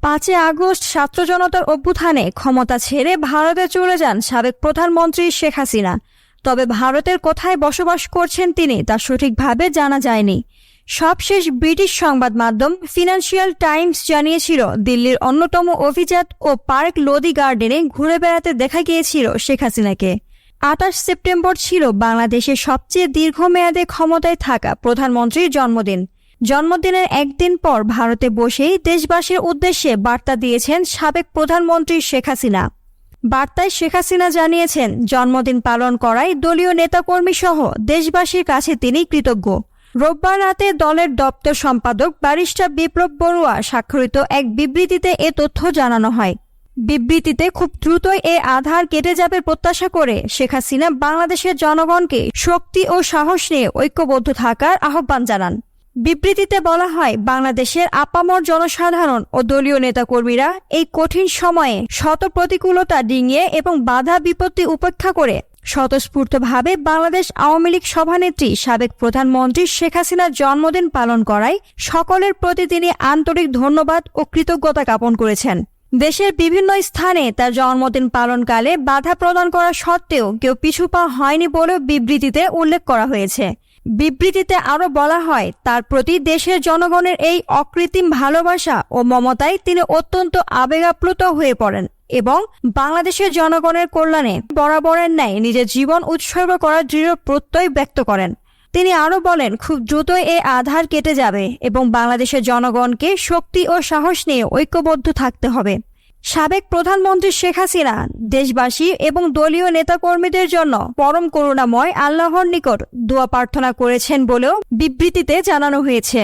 পাঁচই আগস্ট ছাত্র জনতার অভ্যুত্থানে ক্ষমতা ছেড়ে ভারতে চলে যান সাবেক প্রধানমন্ত্রী শেখ হাসিনা। তবে ভারতের কোথায় বসবাস করছেন তিনি তা সঠিকভাবে জানা যায়নি। সবশেষ ব্রিটিশ সংবাদ মাধ্যম ফিনান্সিয়াল টাইমস জানিয়েছিল, দিল্লির অন্যতম অভিজাত ও পার্ক লোদি গার্ডেনে ঘুরে বেড়াতে দেখা গিয়েছিল শেখ হাসিনাকে। আঠাশ সেপ্টেম্বর ছিল বাংলাদেশের সবচেয়ে দীর্ঘমেয়াদে ক্ষমতায় থাকা প্রধানমন্ত্রীর জন্মদিন। জন্মদিনের একদিন পর ভারতে বসেই দেশবাসীর উদ্দেশ্যে বার্তা দিয়েছেন সাবেক প্রধানমন্ত্রী শেখ হাসিনা। বার্তায় শেখ হাসিনা জানিয়েছেন, জন্মদিন পালন করায় দলীয় নেতাকর্মী সহ দেশবাসীর কাছে তিনি কৃতজ্ঞ। রোববার রাতে দলের দপ্তর সম্পাদক ব্যারিস্টার বিপ্লব বড়ুয়া স্বাক্ষরিত এক বিবৃতিতে এ তথ্য জানানো হয়। বিবৃতিতে খুব দ্রুতই এ আধার কেটে যাবে প্রত্যাশা করে শেখ হাসিনা বাংলাদেশের জনগণকে শক্তি ও সাহস নিয়ে ঐক্যবদ্ধ থাকার আহ্বান জানান। বিবৃতিতে বলা হয়, বাংলাদেশের আপামর জনসাধারণ ও দলীয় নেতাকর্মীরা এই কঠিন সময়ে শত প্রতিকূলতা ডিঙিয়ে এবং বাধা বিপত্তি উপেক্ষা করে স্বতঃস্ফূর্তভাবে বাংলাদেশ আওয়ামী লীগ সভানেত্রী, সাবেক প্রধানমন্ত্রী শেখ হাসিনার জন্মদিন পালন করায় সকলের প্রতি তিনি আন্তরিক ধন্যবাদ ও কৃতজ্ঞতা জ্ঞাপন করেছেন। দেশের বিভিন্ন স্থানে তার জন্মদিন পালনকালে বাধা প্রদান করা সত্ত্বেও কেউ পিছু পা হয়নি বলেও বিবৃতিতে উল্লেখ করা হয়েছে। বিবৃতিতে আরও বলা হয়, তার প্রতি দেশের জনগণের এই অকৃত্রিম ভালোবাসা ও মমতায় তিনি অত্যন্ত আবেগাপ্লুত হয়ে পড়েন এবং বাংলাদেশের জনগণের কল্যাণে বরাবরের ন্যায় নিজের জীবন উৎসর্গ করার দৃঢ় প্রত্যয় ব্যক্ত করেন। তিনি আরও বলেন, খুব দ্রুতই এই আধার কেটে যাবে এবং বাংলাদেশের জনগণকে শক্তি ও সাহস নিয়ে ঐক্যবদ্ধ থাকতে হবে। সাবেক প্রধানমন্ত্রী শেখ হাসিনা, দেশবাসী এবং দলীয় নেতাকর্মীদের জন্য পরম করুণাময় আল্লাহর নিকট দোয়া প্রার্থনা করেছেন বলেও বিবৃতিতে জানানো হয়েছে।